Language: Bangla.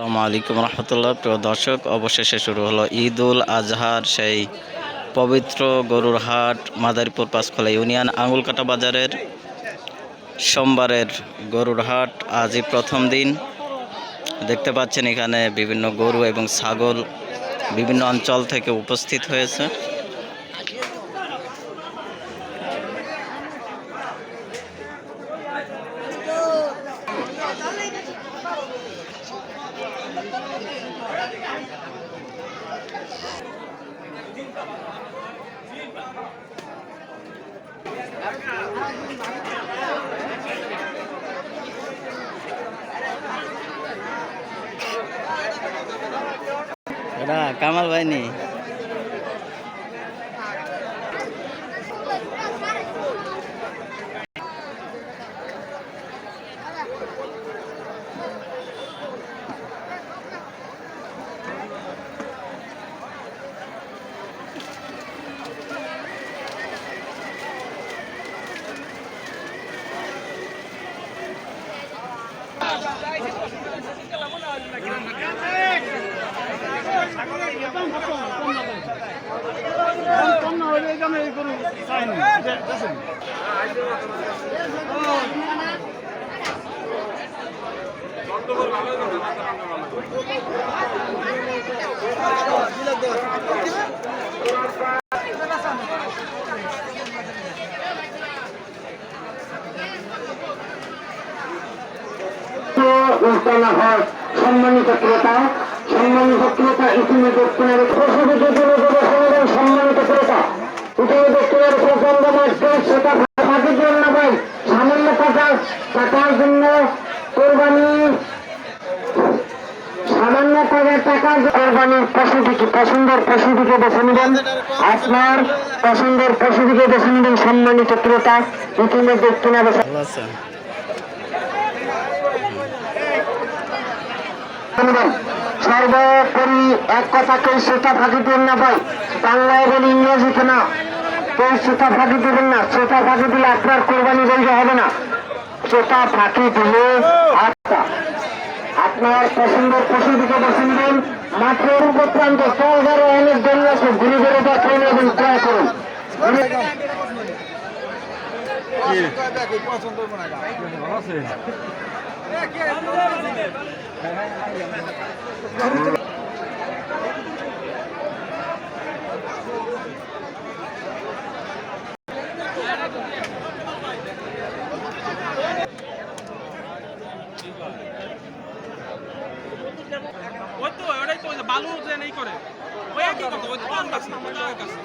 আসসালামু আলাইকুম রহমতুল্লাহ। প্রিয় দর্শক, অবশেষে শুরু হলো ঈদ উল আজহার, সেই পবিত্র গরুর হাট, মাদারীপুর পাঁচখোলা ইউনিয়ন, আঙুলকাটা বাজারের সোমবারের গরুর হাট। আজই প্রথম দিন। দেখতে পাচ্ছেন এখানে বিভিন্ন গরু এবং ছাগল বিভিন্ন অঞ্চল থেকে উপস্থিত হয়েছে। এটা কামাল ভাই নি উল্টানো হয়, সম্মানিত ক্রেতা সম্মানিত ক্রেতা ইতিমধ্যে কেনার প্রসবিত সংগ্রাম সম্মানিত ক্রেতা। ইতিমধ্যে সামান্য টাকা, টাকার জন্য কোরবানি, সামান্য টাকার টাকা কোরবানির পশুটিকে পছন্দের পশুটিকে বেছে বেছে নেবেন সম্মানিত ক্রেতা, ইতিমধ্যে কেনা বেচা আছে সর্বোপরি এক কথা কেউ সেটা ফাঁকি দিন না ভাই। বাংলায় বলি ইংরেজিতে না কেউ সেটা ফাঁকি দিবেন না। সেটা ফাঁকি দিলে আপনার কোরবানি বলতে হবে না। সেটা ফাঁকি দিলে আচ্ছা আপনার পছন্দের পশু দিকে পছন্দের মাত্র উপপ্রান্ত চলগারও অনেক দল আছে ঘুরে ঘুরে দেখেন এবং ক্রয় করুন ওই তো ওটাই তো বালু যে নেই করে। ওই একই কথা ওই তো কাছে কাছে